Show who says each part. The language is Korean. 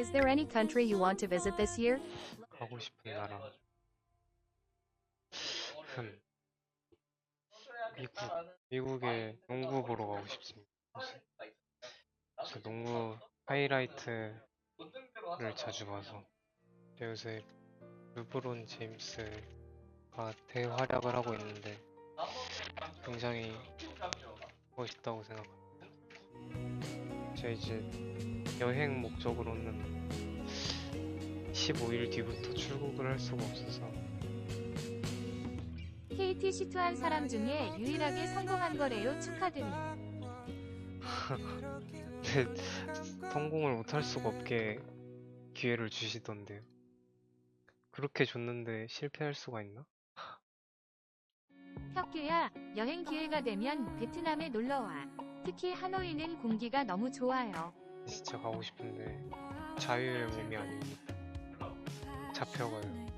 Speaker 1: Is there any country you want to visit this year?
Speaker 2: 가고 싶은 나라. 흠. 미국, 미국에 농구 보러 가고 싶습니다. 저 농구 하이라이트를 자주 봐서 요새 르브론 제임스가 대활약을 하고 있는데 굉장히 멋있다고 생각합니다. 제가 이제 여행 목적으로는 15일 뒤부터 출국을 할 수가 없어서
Speaker 1: KT 시투한 사람 중에 유일하게 성공한 거래요. 축하드립니다.
Speaker 2: 근데 성공을 못할 수가 없게 기회를 주시던데요. 그렇게 줬는데 실패할 수가 있나?
Speaker 1: 혁규야, 여행 기회가 되면 베트남에 놀러와. 특히 하노이는 공기가 너무 좋아요.
Speaker 2: 진짜 가고 싶은데 자유의 몸이 아닙니다. 잡혀가요.